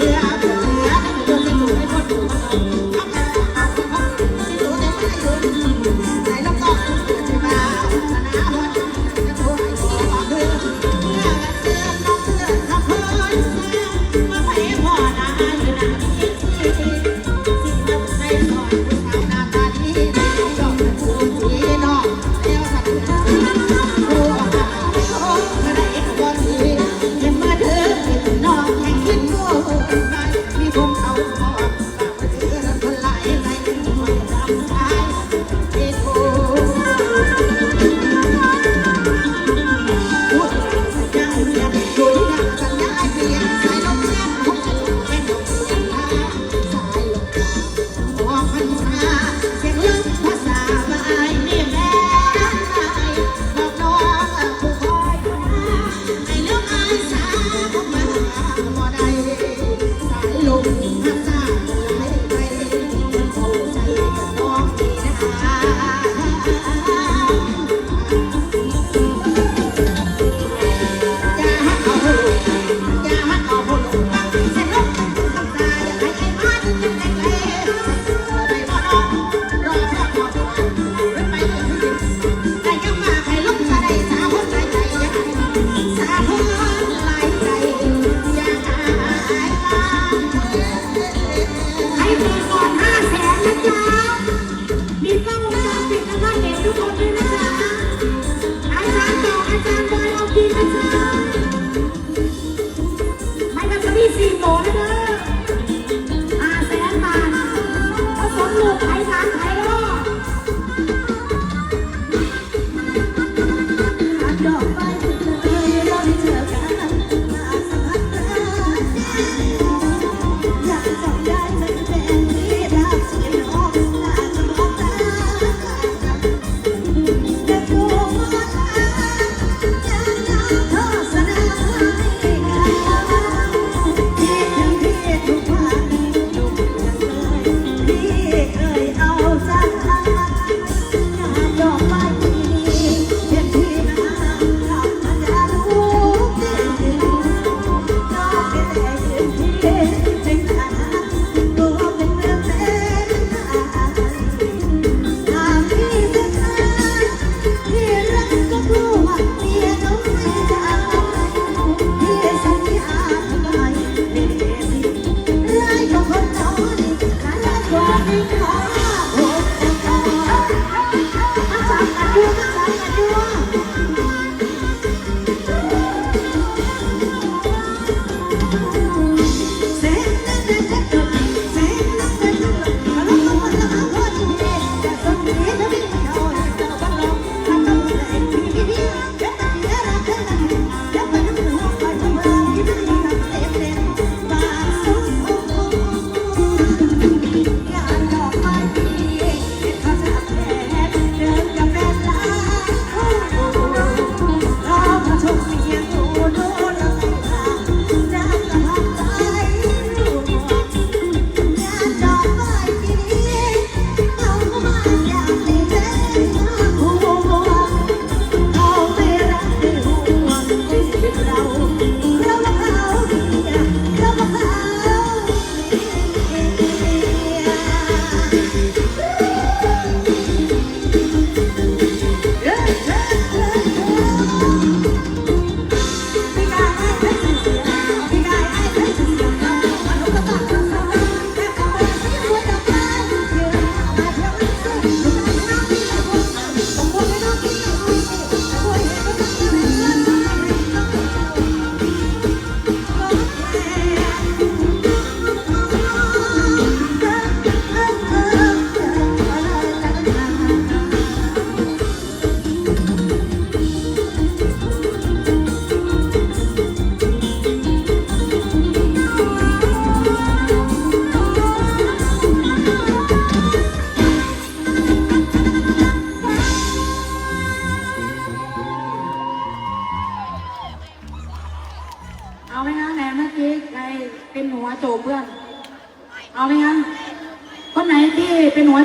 Yeah. ร้า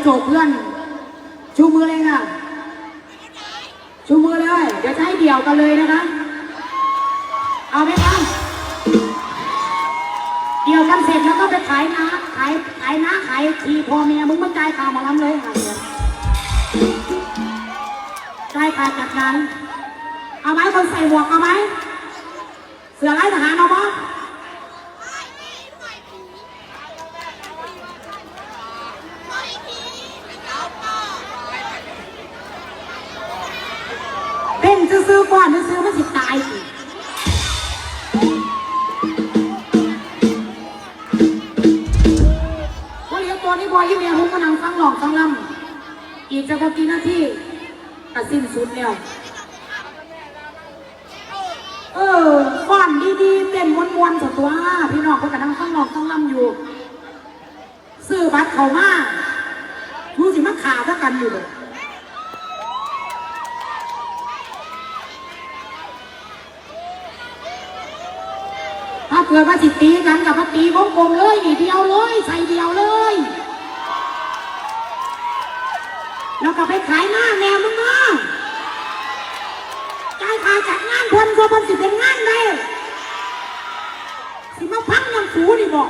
โจกเพื่อน ชูมือเลยค่ะ ชูมือเลย เดี๋ยวจะให้เดี่ยวกันเลยนะคะ เอาไหมคะเดี่ยวกันเสร็จแล้วก็ไปขายน้าขายขายน้าขายทีพอเมียมึงมาจ่ายค่าหมาลำเลยค่ะเดี๋ยวจ่ายค่าจัดงานเอาไหมคนใส่หมวกเอาไหมเสือไล่ทหารเอาปะ อีกจะพอกี่นาทีก็สิ้นสุดแล้วเออก่อนดีๆเต้นมวนๆสัตัวพี่น้องเขากำลังข้างนอกข้างลำอยู่ซื้อบัตรเขามาดูสิมาขาเท่ากันอยู่เลยถ้าเกิดว่าสิตีกันกับมาตีวงกลมเลยนี่เดียวเลย ใส่เดียวเลย แล้วก็ไปขายหน้าแนวมึงเนาะจ่ายค่าจัดงานคนก็มันสิเป็นงานได้สิมาพังยังสูนี่บอก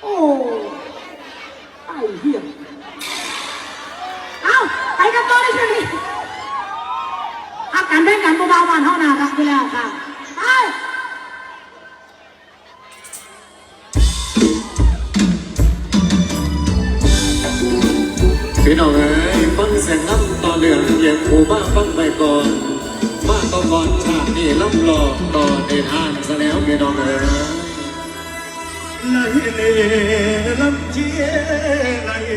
โอ้ไอ้เหี้ยเอาไปกันต่อได้ใช่ไหมพักกันแบ่งกันเบาๆบ้านเท่านาครับที่แล้วค่ะไป พี่น้องเอ๋ยฟังเสียงน้ำต่อเรื่องเหยียบหูมาฟังไปก่อน มาต่อก่อนชาตินี้ล้ำรอต่อในทานพี่น้องเอ๋ยไหลเลลำเชียไหล